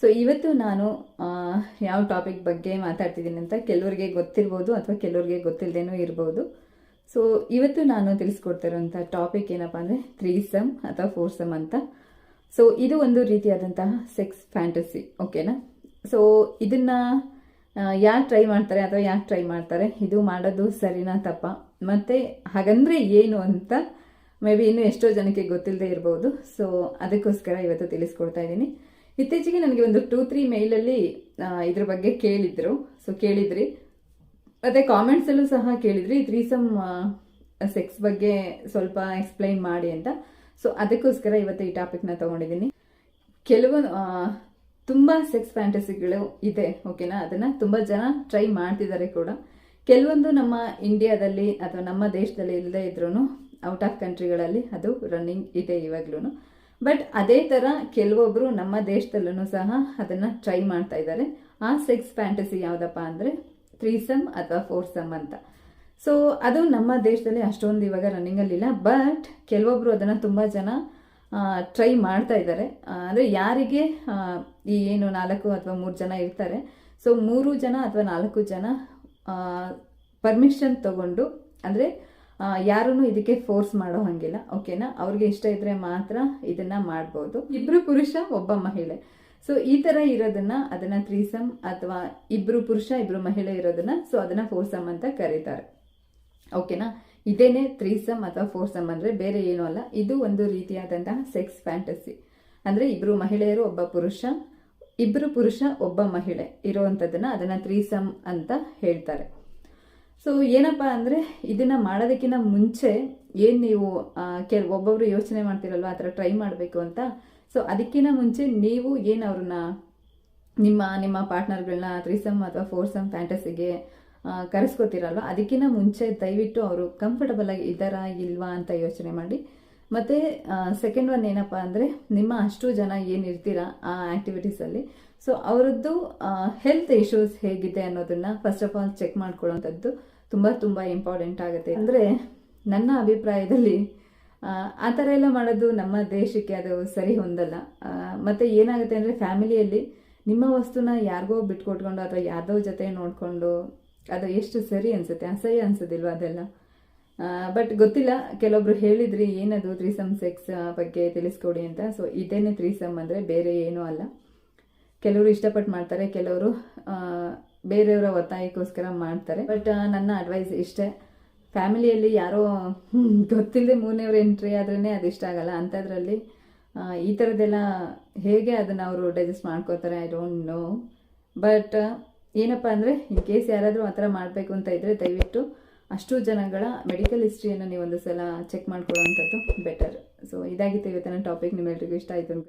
So ಇವತ್ತು ನಾನು ಯಾವ ಟಾಪಿಕ್ ಬಗ್ಗೆ ಮಾತಾಡ್ತಿದ್ದೀನಿ ಅಂತ ಕೆಲವರಿಗೆ ಗೊತ್ತಿರ್ಬೋದು ಅಥವಾ ಕೆಲವರಿಗೆ ಗೊತ್ತಿಲ್ಲದೇನೂ ಇರ್ಬೋದು. ಸೊ ಇವತ್ತು ನಾನು ತಿಳಿಸ್ಕೊಡ್ತಿರೋಂಥ ಟಾಪಿಕ್ ಏನಪ್ಪ ಅಂದರೆ ತ್ರೀ ಸಮ್ ಅಥವಾ ಫೋರ್ ಸಮ್ ಅಂತ. ಸೊ ಇದು ಒಂದು ರೀತಿಯಾದಂತಹ ಸೆಕ್ಸ್ ಫ್ಯಾಂಟಸಿ ಓಕೆನಾ ಸೊ ಇದನ್ನ ಯಾರು ಟ್ರೈ ಮಾಡ್ತಾರೆ ಅಥವಾ ಯಾಕೆ ಟ್ರೈ ಮಾಡ್ತಾರೆ? ಇದು ಮಾಡೋದು ಸರಿನಾ ತಪ್ಪ? ಮತ್ತೆ ಹಾಗಂದ್ರೆ ಏನು ಅಂತ ಮೇ ಬಿ ಇನ್ನೂ ಎಷ್ಟೋ ಜನಕ್ಕೆ ಗೊತ್ತಿಲ್ಲದೆ ಇರ್ಬೋದು. ಸೊ ಅದಕ್ಕೋಸ್ಕರ ಇವತ್ತು ತಿಳಿಸ್ಕೊಡ್ತಾ ಇದ್ದೀನಿ. ಇತ್ತೀಚೆಗೆ ನನಗೆ ಒಂದು ಟೂ ತ್ರೀ ಮೇಲಲ್ಲಿ ಇದ್ರ ಬಗ್ಗೆ ಕೇಳಿದ್ರು. ಸೊ ಕೇಳಿದ್ರಿ. ಮತ್ತೆ ಕಾಮೆಂಟ್ಸ್ ಅಲ್ಲೂ ಸಹ ಕೇಳಿದ್ರಿ. ತ್ರೀ ಸಮ್ ಸೆಕ್ಸ್ ಬಗ್ಗೆ ಸ್ವಲ್ಪ ಎಕ್ಸ್ಪ್ಲೈನ್ ಮಾಡಿ ಅಂತ. ಸೊ ಅದಕ್ಕೋಸ್ಕರ ಇವತ್ತು ಈ ಟಾಪಿಕ್ನ ತಗೊಂಡಿದ್ದೀನಿ. ಕೆಲವೊಂದು ತುಂಬ ತುಂಬಾ ಸೆಕ್ಸ್ ಫ್ಯಾಂಟಸಿಗಳು ಇದೆ ಓಕೆನಾ ಅದನ್ನ ತುಂಬಾ ಜನ ಟ್ರೈ ಮಾಡ್ತಿದ್ದಾರೆ ಕೂಡ. ಕೆಲವೊಂದು ನಮ್ಮ ಇಂಡಿಯಾದಲ್ಲಿ ಅಥವಾ ನಮ್ಮ ದೇಶದಲ್ಲಿ ಇಲ್ಲದೆ ಇದ್ರೂ ಔಟ್ ಆಫ್ ಕಂಟ್ರಿಗಳಲ್ಲಿ ಅದು ರನ್ನಿಂಗ್ ಇದೆ ಇವಾಗ್ಲೂ ಬಟ್ ಅದೇ ತರ ಕೆಲವೊಬ್ರು ನಮ್ಮ ದೇಶದಲ್ಲೂ ಸಹ ಅದನ್ನ ಟ್ರೈ ಮಾಡ್ತಾ ಇದ್ದಾರೆ. ಆ ಸೆಕ್ಸ್ ಫ್ಯಾಂಟಸಿ ಯಾವ್ದಪ್ಪ ಅಂದ್ರೆ ತ್ರೀಸಮ್ ಅಥವಾ ಫೋರ್ ಸಮ್ ಅಂತ. ಸೊ ಅದು ನಮ್ಮ ದೇಶದಲ್ಲಿ ಅಷ್ಟೊಂದು ಇವಾಗ ರನ್ನಿಂಗ್ ಅಲ್ಲಿಲ್ಲ ಬಟ್ ಕೆಲವೊಬ್ರು ಅದನ್ನ ತುಂಬಾ ಜನ ಟ್ರೈ ಮಾಡ್ತಾ ಇದ್ದಾರೆ. ಅಂದರೆ ಯಾರಿಗೆ ಈ ಏನು ನಾಲ್ಕು ಅಥವಾ ಮೂರು ಜನ ಇರ್ತಾರೆ. ಸೊ ಮೂರು ಜನ ಅಥವಾ ನಾಲ್ಕು ಜನ ಪರ್ಮಿಷನ್ ತಗೊಂಡು, ಅಂದರೆ ಯಾರೂ ಇದಕ್ಕೆ ಫೋರ್ಸ್ ಮಾಡೋ ಹಂಗಿಲ್ಲ ಓಕೆನಾ ಅವ್ರಿಗೆ ಇಷ್ಟ ಇದ್ರೆ ಮಾತ್ರ ಇದನ್ನ ಮಾಡ್ಬೋದು. ಇಬ್ರು ಪುರುಷ, ಒಬ್ಬ ಮಹಿಳೆ. ಸೊ ಈ ತರ ಇರೋದನ್ನ ಅದನ್ನ ತ್ರೀಸಮ್ ಅಥವಾ ಇಬ್ರು ಪುರುಷ, ಇಬ್ರು ಮಹಿಳೆ ಇರೋದನ್ನ ಸೊ ಅದನ್ನ ಫೋರ್ಸಮ್ ಅಂತ ಕರೀತಾರೆ. ಓಕೆನಾ ಇದೇನೆ ತ್ರೀಸಮ್ ಅಥವಾ ಫೋರ್ಸಮ್ ಅಂದ್ರೆ ಬೇರೆ ಏನೂ ಅಲ್ಲ. ಇದು ಒಂದು ರೀತಿಯಾದಂತಹ ಸೆಕ್ಸ್ ಫ್ಯಾಂಟಸಿ ಅಂದ್ರೆ ಇಬ್ರು ಮಹಿಳೆಯರು, ಒಬ್ಬ ಪುರುಷ, ಇಬ್ರು ಪುರುಷ, ಒಬ್ಬ ಮಹಿಳೆ ಇರುವಂತದನ್ನ ಅದನ್ನ ತ್ರೀಸಮ್ ಅಂತ ಹೇಳ್ತಾರೆ. ಸೊ ಏನಪ್ಪ ಅಂದರೆ, ಇದನ್ನು ಮಾಡೋದಕ್ಕಿಂತ ಮುಂಚೆ ಏನು ನೀವು ಕೆಲ, ಒಬ್ಬೊಬ್ರು ಯೋಚನೆ ಮಾಡ್ತಿರಲ್ವ, ಆ ಥರ ಟ್ರೈ ಮಾಡಬೇಕು ಅಂತ? ಸೊ ಅದಕ್ಕಿಂತ ಮುಂಚೆ ನೀವು ಏನು ಅವ್ರನ್ನ, ನಿಮ್ಮ ನಿಮ್ಮ ಪಾರ್ಟ್ನರ್ಗಳನ್ನ ತ್ರೀಸಮ್ ಅಥವಾ ಫೋರ್ಸಮ್ ಫ್ಯಾಂಟಸಿಗೆ ಕರೆಸ್ಕೋತಿರಲ್ವ, ಅದಕ್ಕಿಂತ ಮುಂಚೆ ದಯವಿಟ್ಟು ಅವರು ಕಂಫರ್ಟಬಲ್ ಆಗಿ ಇದ್ದಾರಾ, ಇಲ್ವಾ ಅಂತ ಯೋಚನೆ ಮಾಡಿ. ಮತ್ತೆ ಸೆಕೆಂಡ್ ಒನ್ ಏನಪ್ಪ ಅಂದರೆ ನಿಮ್ಮ ಅಷ್ಟು ಜನ ಏನಿರ್ತೀರಾ ಆ ಆ್ಯಕ್ಟಿವಿಟೀಸಲ್ಲಿ ಸೊ ಅವರದ್ದು ಹೆಲ್ತ್ ಇಶ್ಯೂಸ್ ಹೇಗಿದೆ ಅನ್ನೋದನ್ನ ಫಸ್ಟ್ ಆಫ್ ಆಲ್ ಚೆಕ್ ಮಾಡ್ಕೊಳ್ಳೋಂಥದ್ದು ತುಂಬ ತುಂಬ ಇಂಪಾರ್ಟೆಂಟ್ ಆಗುತ್ತೆ. ಅಂದರೆ ನನ್ನ ಅಭಿಪ್ರಾಯದಲ್ಲಿ ಆ, ಥರ ಎಲ್ಲ ಮಾಡೋದು ನಮ್ಮ ದೇಶಕ್ಕೆ ಅದು ಸರಿ ಹೊಂದಲ್ಲ. ಮತ್ತೆ ಏನಾಗುತ್ತೆ ಅಂದರೆ ಫ್ಯಾಮಿಲಿಯಲ್ಲಿ ನಿಮ್ಮ ವಸ್ತುನ ಯಾರಿಗೋ ಬಿಟ್ಕೊಟ್ಕೊಂಡು ಅಥವಾ ಯಾರ್ದೋ ಜೊತೆ ನೋಡಿಕೊಂಡು ಅದು ಎಷ್ಟು ಸರಿ ಅನ್ಸುತ್ತೆ? ಅಸಹ್ಯ ಅನ್ಸೋದಿಲ್ವಾ ಅದೆಲ್ಲ? ಬಟ್ ಗೊತ್ತಿಲ್ಲ. ಕೆಲವೊಬ್ರು ಹೇಳಿದ್ರಿ, ಏನದು ತ್ರೀಸಮ್ ಸೆಕ್ಸ್ ಬಗ್ಗೆ ತಿಳಿಸ್ಕೊಡಿ ಅಂತ. ಸೊ ಇದೇನೆ ತ್ರೀಸಮ್ ಅಂದರೆ ಬೇರೆ ಏನೂ ಅಲ್ಲ. ಕೆಲವರು ಇಷ್ಟಪಟ್ಟು ಮಾಡ್ತಾರೆ, ಕೆಲವರು ಬೇರೆಯವರ ಒತ್ತಾಯಕ್ಕೋಸ್ಕರ ಮಾಡ್ತಾರೆ. ಬಟ್ ನನ್ನ ಅಡ್ವೈಸ್ ಇಷ್ಟೇ. ಫ್ಯಾಮಿಲಿಯಲ್ಲಿ ಯಾರೋ ಗೊತ್ತಿಲ್ಲದೆ ಮೂರನೇವ್ರ ಎಂಟ್ರಿ ಆದ್ರೇ ಅದು ಇಷ್ಟ ಆಗಲ್ಲ. ಅಂಥದ್ರಲ್ಲಿ ಈ ಥರದ್ದೆಲ್ಲ ಹೇಗೆ ಅದನ್ನು ಅವರು ಡೈಜೆಸ್ಟ್ ಮಾಡ್ಕೋತಾರೆ ಐ ಡೋಂಟ್ ನೋ ಬಟ್ ಏನಪ್ಪ ಅಂದರೆ ಇನ್ ಕೇಸ್ ಯಾರಾದರೂ ಆ ಥರ ಮಾಡಬೇಕು ಅಂತ ಇದ್ದರೆ ದಯವಿಟ್ಟು ಅಷ್ಟು ಜನಗಳ ಮೆಡಿಕಲ್ ಹಿಸ್ಟ್ರಿಯನ್ನು ನೀವು ಒಂದು ಸಲ ಚೆಕ್ ಮಾಡ್ಕೊಳ್ಳೋವಂಥದ್ದು ಬೆಟರ್ ಸೊ ಇದಾಗಿತ್ತು ಇವತ್ತಿನ ಟಾಪಿಕ್ ನಿಮ್ಮೆಲ್ರಿಗೂ ಇಷ್ಟ ಆಯಿತು